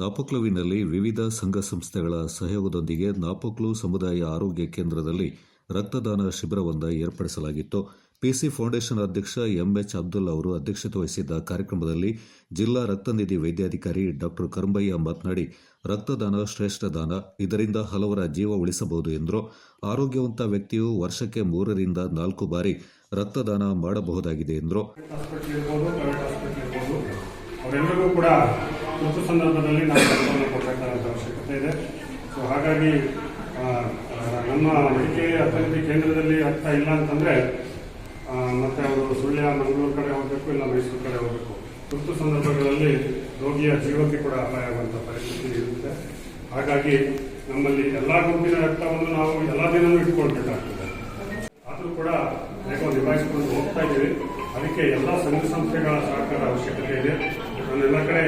ನಾಪಕ್ಲುವಿನಲ್ಲಿ ವಿವಿಧ ಸಂಘ ಸಂಸ್ಥೆಗಳ ಸಹಯೋಗದೊಂದಿಗೆ ನಾಪಕ್ಲು ಸಮುದಾಯ ಆರೋಗ್ಯ ಕೇಂದ್ರದಲ್ಲಿ ರಕ್ತದಾನ ಶಿಬಿರವೊಂದ ಏರ್ಪಡಿಸಲಾಗಿತ್ತು. ಪಿಸಿ ಫೌಂಡೇಶನ್ ಅಧ್ಯಕ್ಷ ಎಂಎಚ್ ಅಬ್ದುಲ್ ಅವರು ಅಧ್ಯಕ್ಷತೆ ವಹಿಸಿದ್ದ ಕಾರ್ಯಕ್ರಮದಲ್ಲಿ ಜಿಲ್ಲಾ ರಕ್ತನಿಧಿ ವೈದ್ಯಾಧಿಕಾರಿ ಡಾಕ್ಟರ್ ಕರಂಬಯ್ಯ ಮಾತನಾಡಿ, ರಕ್ತದಾನ ಶ್ರೇಷ್ಠ ದಾನ, ಇದರಿಂದ ಹಲವರ ಜೀವ ಉಳಿಸಬಹುದು ಎಂದರು. ಆರೋಗ್ಯವಂತ ವ್ಯಕ್ತಿಯು ವರ್ಷಕ್ಕೆ ಮೂರರಿಂದ ನಾಲ್ಕು ಬಾರಿ ರಕ್ತದಾನ ಮಾಡಬಹುದಾಗಿದೆ ಎಂದರು. ತುರ್ತು ಸಂದರ್ಭದಲ್ಲಿ ನಾವು ರಕ್ತವನ್ನು ಕೊಡಬೇಕಾದಂಥ ಅವಶ್ಯಕತೆ ಇದೆ. ಸೊ ಹಾಗಾಗಿ ನಮ್ಮ ವೈದ್ಯಕೀಯ ಅಭಿವೃದ್ಧಿ ಕೇಂದ್ರದಲ್ಲಿ ಆಗ್ತಾ ಇಲ್ಲ ಅಂತಂದರೆ ಮತ್ತೆ ಅವರು ಸುಳ್ಯ ಮಂಗಳೂರು ಕಡೆ ಹೋಗಬೇಕು, ಇಲ್ಲ ಮೈಸೂರು ಕಡೆ ಹೋಗಬೇಕು. ತುರ್ತು ಸಂದರ್ಭಗಳಲ್ಲಿ ರೋಗಿಯ ಜೀವಕ್ಕೆ ಕೂಡ ಅಪಾಯ ಆಗುವಂಥ ಪರಿಸ್ಥಿತಿ ಇರುತ್ತೆ. ಹಾಗಾಗಿ, ನಮ್ಮಲ್ಲಿ ಎಲ್ಲ ಗುಂಪಿನ ರಕ್ತವನ್ನು ನಾವು ಎಲ್ಲ ದಿನವೂ ಇಟ್ಕೊಳ್ಬೇಕಾಗ್ತದೆ. ಆದರೂ ಕೂಡ ಹೇಗೋ ನಿಭಾಯಿಸಿಕೊಂಡು ಹೋಗ್ತಾ ಇದ್ದೀವಿ. ಅದಕ್ಕೆ ಎಲ್ಲ ಸಂಘ ಸಂಸ್ಥೆಗಳ ಸಹಕಾರ ಅವಶ್ಯಕತೆ ಇದೆ. ನಾನೆಲ್ಲ ಕಡೆ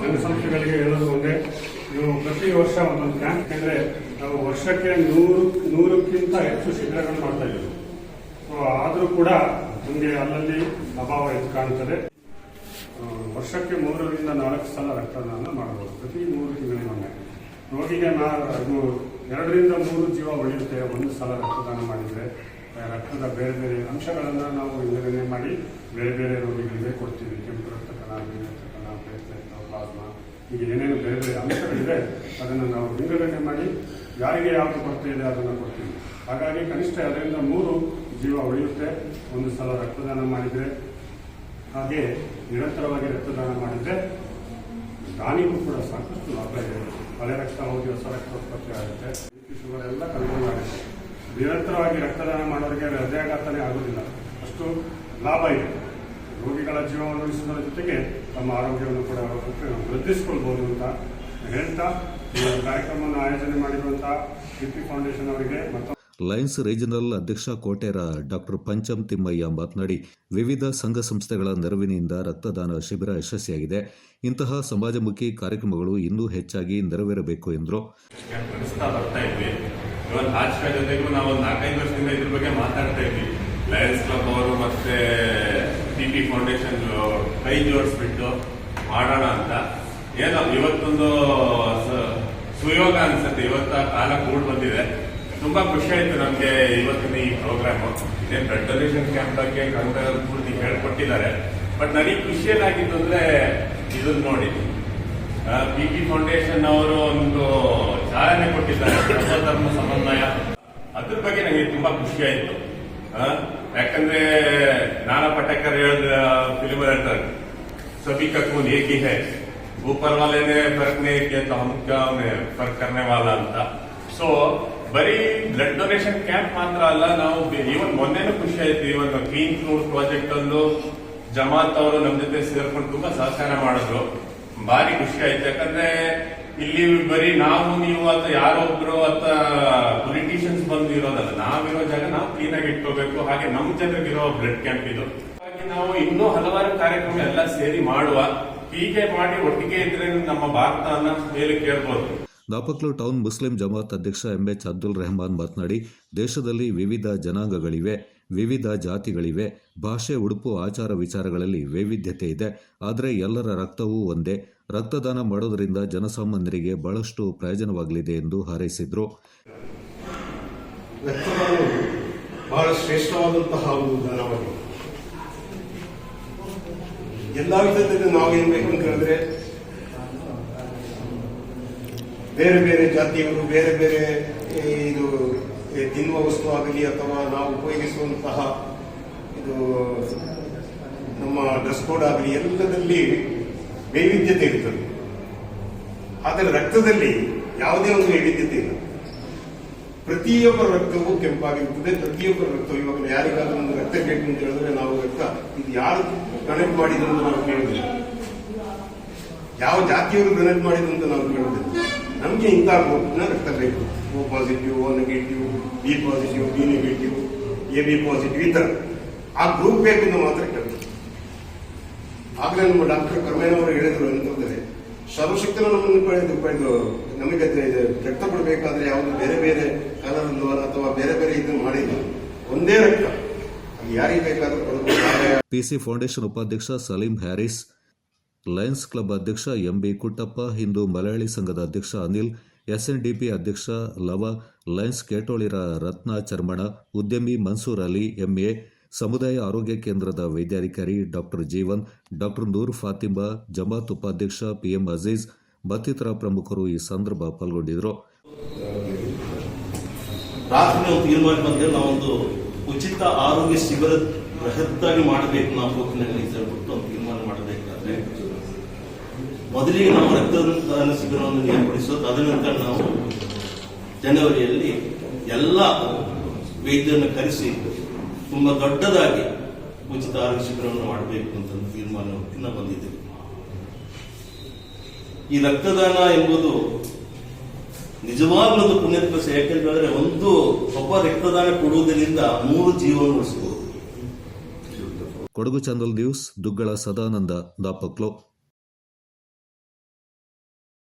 ಸಂಘ ಸಂಸ್ಥೆಗಳಿಗೆ ಹೇಳೋದು ಒಂದೇ ನೀವು ಪ್ರತಿ ವರ್ಷ ಒಂದೊಂದು ಕ್ಯಾಂಪ್ ಅಂದ್ರೆ ನಾವು ವರ್ಷಕ್ಕೆ ನೂರು, ನೂರಕ್ಕಿಂತ ಹೆಚ್ಚು ಶಿಬಿರಗಳು ಮಾಡ್ತಾ ಇದ್ದೀವಿ. ಸೊ ಆದರೂ ಕೂಡ ನಮಗೆ ಅಲ್ಲಲ್ಲಿ ಅಭಾವ ಎದ್ದು ಕಾಣುತ್ತದೆ ವರ್ಷಕ್ಕೆ ಮೂರರಿಂದ ನಾಲ್ಕು ಸಲ ರಕ್ತದಾನ ಮಾಡಬಹುದು. ಪ್ರತಿ ಮೂರು ತಿಂಗಳಿಗೊಮ್ಮೆ ರೋಗಿಗೆ ನಾ ಎರಡರಿಂದ ಮೂರು ಜೀವ ಉಳಿಯುತ್ತೆ. ಒಂದು ಸಲ ರಕ್ತದಾನ ಮಾಡಿದರೆ ರಕ್ತದ ಬೇರೆ ಬೇರೆ ಅಂಶಗಳನ್ನು ನಾವು ವಿಂಗಡಣೆ ಮಾಡಿ, ಬೇರೆ ಬೇರೆ ರೋಗಿಗಳಿಗೆ ಕೊಡ್ತೀವಿ. ಕೆಂಪು ರಕ್ತ ಕಣ ಹೀಗೆ ಏನೇನು ಬೇರೆ ಬೇರೆ ಅಂಶಗಳಿದೆ, ಅದನ್ನು ನಾವು ವಿಂಗಡಣೆ ಮಾಡಿ ಯಾರಿಗೆ ಯಾವುದು ಕೊರತೆ ಇದೆ ಅದನ್ನು ಕೊಡ್ತೀವಿ. ಹಾಗಾಗಿ ಕನಿಷ್ಠ ಅದರಿಂದ ಮೂರು ಜೀವ ಉಳಿಯುತ್ತೆ. ಒಂದು ಸಲ ರಕ್ತದಾನ ಮಾಡಿದರೆ, ಹಾಗೆ ನಿರಂತರವಾಗಿ ರಕ್ತದಾನ ಮಾಡಿದರೆ ದಾನಿಗೂ ಕೂಡ ಸಾಕಷ್ಟು ಲಾಭ ಇದೆ. ಹಳೆ ರಕ್ತ ಹೋಗಿ ಹೊಸ ರಕ್ತ ಉತ್ಪತ್ತಿ ಆಗುತ್ತೆ. ಶುಗರ್ ಎಲ್ಲ ಕಂಟ್ರೋಲ್ ಆಗುತ್ತೆ ನಿರಂತರವಾಗಿ ರಕ್ತದಾನ ಮಾಡೋರಿಗೆ ಹೃದಯಾಘಾತನೇ ಆಗೋದಿಲ್ಲ ಅಷ್ಟು ಲಾಭ ಇದೆ. ರೋಗಿಗಳ ಜೀವವನ್ನು ಉಳಿಸುವುದರ ಜೊತೆಗೆ ತಮ್ಮ ಆರೋಗ್ಯವನ್ನು ಕೂಡ ವೃದ್ಧಿಸ್ಕೊಳ್ಬೋದು ಅಂತ ಹೇಳ್ತಾ ಈ ಕಾರ್ಯಕ್ರಮವನ್ನು ಆಯೋಜನೆ ಮಾಡಿರುವಂತಹ ಬಿ ಫೌಂಡೇಶನ್ ಅವರಿಗೆ ಮತ್ತು ಲಯನ್ಸ್ ರೀಜನಲ್ ಅಧ್ಯಕ್ಷ ಕೋಟೇರ ಡಾಕ್ಟರ್ ಪಂಚಮ್ ತಿಮ್ಮಯ್ಯ ಮಾತನಾಡಿ ವಿವಿಧ ಸಂಘ ಸಂಸ್ಥೆಗಳ ನೆರವಿನಿಂದ ರಕ್ತದಾನ ಶಿಬಿರ ಯಶಸ್ವಿಯಾಗಿದೆ. ಇಂತಹ ಸಮಾಜಮುಖಿ ಕಾರ್ಯಕ್ರಮಗಳು ಇನ್ನೂ ಹೆಚ್ಚಾಗಿ ನೆರವೇರಬೇಕು ಎಂದರು. ನಾಲ್ಕೈದು ವರ್ಷದಿಂದ ಇದ್ರ ಬಗ್ಗೆ ಮಾತಾಡ್ತಾ ಇದ್ವಿ. ಲಯನ್ಸ್ ಕ್ಲಬ್ ಅವರು ಮತ್ತೆ ಟಿ ಪಿ ಫೌಂಡೇಶನ್ ಕೈ ಜೋಡಿಸ್ಬಿಟ್ಟು ಮಾಡೋಣ ಅಂತ. ಏನೋ ಇವತ್ತೊಂದು ಸುಯೋಗ ಅನ್ಸುತ್ತೆ. ಇವತ್ತ ಕಾಲ ಕೂಡ್ ಬಂದಿದೆ. ತುಂಬಾ ಖುಷಿ ಆಯ್ತು ನಮ್ಗೆ ಇವತ್ತಿನ ಈ ಪ್ರೋಗ್ರಾಮ್. ಇದೇ ಬ್ಲಡ್ ಡೊನೇಷನ್ ಕ್ಯಾಂಪ್ ಬಗ್ಗೆ ಕನ್ನಡ ಪೂರ್ತಿ ಹೇಳ್ಕೊಟ್ಟಿದ್ದಾರೆ. ಬಟ್ ನನಗೆ ಖುಷಿಯನ್ನಾಗಿದ್ದು ಅಂದ್ರೆ ಇದನ್ನ ನೋಡಿ. ಪಿ ಪಿ ಫೌಂಡೇಶನ್ ಅವರು ಒಂದು ಚಾಲನೆ ಕೊಟ್ಟಿದ್ದಾರೆ. ಸರ್ವಧರ್ಮ ಸಮನ್ವಯ. ಅದ್ರ ಬಗ್ಗೆ ನನಗೆ ತುಂಬಾ ಖುಷಿ ಆಯ್ತು. ಯಾಕಂದ್ರೆ ನಾನಾ ಪಟೇಕರ್ ಹೇಳಿದ ಫಿಲ್ಮ್ ಹೇಳ್ತಾರೆ सभी का खून एक ही है ऊपर वाले ने फर्क नहीं किया तो हम क्या उन्हें फर्क करने वाला ಅಂತ ಸೊ ಬರೀ ಬ್ಲಡ್ ಡೊನೇಷನ್ ಕ್ಯಾಂಪ್ ಮಾತ್ರ ಅಲ್ಲ ನಾವು ಇವನ್ ಮೊನ್ನೆನೂ ಖುಷಿ ಆಯ್ತು ಇವನ್ ಕ್ಲೀನ್ ಫ್ಲೂಡ್ ಪ್ರಾಜೆಕ್ಟ್ ಒಂದು ಜಮಾತ್ ಅವರು ನಮ್ ಜೊತೆ ಸೇರ್ಕೊಂಡು ತುಂಬಾ ಸಹಕಾರ ಮಾಡಿದ್ರು ಭಾರಿ ಖುಷಿ ಆಯ್ತು ಯಾಕಂದ್ರೆ ಇಲ್ಲಿ ಬರೀ ನಾವು, ನೀವು ಅಥವಾ ಯಾರೊಬ್ರು ಅಥವಾ ಪೊಲಿಟಿಷಿಯನ್ಸ್ ಬಂದು ಇರೋದಲ್ಲ, ನಾವಿರೋ ಜಾಗ ನಾವು ಕ್ಲೀನ್ ಆಗಿ ಇಟ್ಕೋಬೇಕು. ಹಾಗೆ ನಮ್ಮ ಜನರಿಗಿರೋ ಬ್ಲಡ್ ಕ್ಯಾಂಪ್ ಇದು. ಹಾಗಾಗಿ ನಾವು ಇನ್ನೂ ಹಲವಾರು ಕಾರ್ಯಕ್ರಮ ಎಲ್ಲ ಸೇರಿ ಮಾಡುವ, ಹೀಗೆ ಮಾಡಿ ಒಟ್ಟಿಗೆ ಇದ್ರೆ ನಮ್ಮ ಭಾರತನ ಮೇಲೆ ಕೇಳ್ಬೋದು. ನಾಪಕ್ಲು ಟೌನ್ ಮುಸ್ಲಿಂ ಜಮಾತ್ ಅಧ್ಯಕ್ಷ ಎಂ ಎಚ್ ಅಬ್ದುಲ್ ರೆಹಮಾನ್ ಮಾತನಾಡಿ, ದೇಶದಲ್ಲಿ ವಿವಿಧ ಜನಾಂಗಗಳಿವೆ. ವಿವಿಧ ಜಾತಿಗಳಿವೆ. ಭಾಷೆ, ಉಡುಪು, ಆಚಾರ ವಿಚಾರಗಳಲ್ಲಿ ವೈವಿಧ್ಯತೆ ಇದೆ. ಆದರೆ ಎಲ್ಲರ ರಕ್ತವೂ ಒಂದೇ. ರಕ್ತದಾನ ಮಾಡೋದರಿಂದ ಜನಸಾಮಾನ್ಯರಿಗೆ ಬಹಳಷ್ಟು ಪ್ರಯೋಜನವಾಗಲಿದೆ ಎಂದು ಹಾರೈಸಿದರು. ಬಹಳ ಶ್ರೇಷ್ಠವಾದಂತಹ ಒಂದು ಎಲ್ಲ ವಿಧದಲ್ಲಿ ಹೇಳಿದ್ರೆ, ಬೇರೆ ಬೇರೆ ಜಾತಿಯವರು, ಬೇರೆ ಬೇರೆ ಇದು ತಿನ್ನುವ ವಸ್ತು ಆಗಲಿ ಅಥವಾ ನಾವು ಉಪಯೋಗಿಸುವಂತಹ ಇದು ನಮ್ಮ ಡ್ರೆಸ್ ಕೋಡ್ ಆಗಲಿ ಎಲ್ಲದಲ್ಲಿ ವೈವಿಧ್ಯತೆ ಇರ್ತದೆ ಆದರೆ ರಕ್ತದಲ್ಲಿ ಯಾವುದೇ ಒಂದು ವೈವಿಧ್ಯತೆ ಇಲ್ಲ. ಪ್ರತಿಯೊಬ್ಬರ ರಕ್ತವೂ ಕೆಂಪಾಗಿರುತ್ತದೆ. ಪ್ರತಿಯೊಬ್ಬರ ರಕ್ತವು ಇವಾಗ ಯಾರಿಗಾದ್ರೂ ಒಂದು ರಕ್ತ ಬೇಕು ಅಂತ ಹೇಳಿದ್ರೆ ನಾವು ರಕ್ತ, ಇದು ಯಾರು ಡೊನೇಟ್ ಮಾಡಿದ್ರು ಅಂತ ನಾವು ಕೇಳುದಿಲ್ಲ ಯಾವ ಜಾತಿಯವರು ಡೊನೇಟ್ ಮಾಡಿದ್ರು ಅಂತ ನಾವು ಕೇಳುದಿಲ್ಲ ನಮ್ಗೆ ಇಂಥ ಗ್ರೂಪ್ನ ರಕ್ತ ಬೇಕು. O positive O negative B positive B negative A B positive ಈ ತರ. ಆ ಗ್ರೂಪ್ ಬೇಕು ಮಾತ್ರ ಕೇಳ್ತೀವಿ ಆಗಲೇ ನಮ್ಮ ಡಾಕ್ಟರ್ ಕರ್ಮೇನವರು ಹೇಳಿದ್ರು ಅಂತಂದ್ರೆ ಸರ್ವಶಕ್ತರು ನಮ್ಮನ್ನು ಪಡೆದು ಪಡೆದು ನಮಗೆ ರಕ್ತ ಕೊಡಬೇಕಾದ್ರೆ ಯಾವುದು ಬೇರೆ ಬೇರೆ ಕಲರ್ ಅಥವಾ ಬೇರೆ ಬೇರೆ ಇದನ್ನು ಮಾಡಿಲ್ಲ. ಒಂದೇ ರಕ್ತ. ಯಾರಿಗೆ ಬೇಕಾದ್ರೂ ಪಿಸಿ ಫೌಂಡೇಶನ್ ಉಪಾಧ್ಯಕ್ಷ ಸಲೀಂ ಹ್ಯಾರಿಸ್ ಲಯನ್ಸ್ ಕ್ಲಬ್ ಅಧ್ಯಕ್ಷ ಎಂಬಿ ಕುಟ್ಟಪ್ಪ, ಹಿಂದೂ ಮಲಯಾಳಿ ಸಂಘದ ಅಧ್ಯಕ್ಷ ಅನಿಲ್, ಎಸ್ಎನ್ಡಿಪಿ ಅಧ್ಯಕ್ಷ ಲವ, ಲಯನ್ಸ್ ಕೇಟೋಳಿರ ರತ್ನ ಚರ್ಮಣ, ಉದ್ಯಮಿ ಮನ್ಸೂರ್ ಅಲಿ, ಎಂಎ, ಸಮುದಾಯ ಆರೋಗ್ಯ ಕೇಂದ್ರದ ವೈದ್ಯಾಧಿಕಾರಿ ಡಾಕ್ಟರ್ ಜೀವನ್, ಡಾಕ್ಟರ್ ನೂರ್ ಫಾತಿಮಾ ಜಮಾತ್ ಉಪಾಧ್ಯಕ್ಷ ಪಿಎಂ ಅಜೀಜ್ ಮತ್ತಿತರ ಪ್ರಮುಖರು ಈ ಸಂದರ್ಭ ಪಾಲ್ಗೊಂಡಿದ್ದರು. ಉಚಿತ ಆರೋಗ್ಯ ಶಿಬಿರ ಬೃಹತ್ತಾಗಿ ಮಾಡಬೇಕು ನಾವು ಹೋಗ್ನಲ್ಲಿ ಹೇಳ್ಬಿಟ್ಟು ಒಂದು ತೀರ್ಮಾನ ಮಾಡಬೇಕಾದ್ರೆ ಮೊದಲಿಗೆ ನಾವು ರಕ್ತದಾನ ಶಿಬಿರವನ್ನು ಏರ್ಪಡಿಸೋದು ತದನಂತರ ನಾವು ಜನವರಿಯಲ್ಲಿ ಎಲ್ಲ ವೈದ್ಯರನ್ನು ಕರೆಸಿ ತುಂಬಾ ದೊಡ್ಡದಾಗಿ ಉಚಿತ ಆರೋಗ್ಯ ಶಿಬಿರವನ್ನು ಮಾಡಬೇಕು ಅಂತ ತೀರ್ಮಾನ ತೀರ್ಮಾನಕ್ಕೆ ಬಂದಿದ್ದೇವೆ ಈ ರಕ್ತದಾನ ಎಂಬುದು ನಿಜವಾಗ್ಲೂ ಪುಣ್ಯತ್ಪಸ ಯಾಕೆಂದ್ರೆ ಒಂದು ಒಬ್ಬ ರಕ್ತದಾನ ಕೊಡುವುದರಿಂದ ಮೂರು ಜೀವನ ಉಳಿಸಬಹುದು ಕೊಡಗು ಚಾನಲ್ ನ್ಯೂಸ್ ದುಗ್ಗಳ ಸದಾನಂದ, ದಾಪಕ್ಲೋ.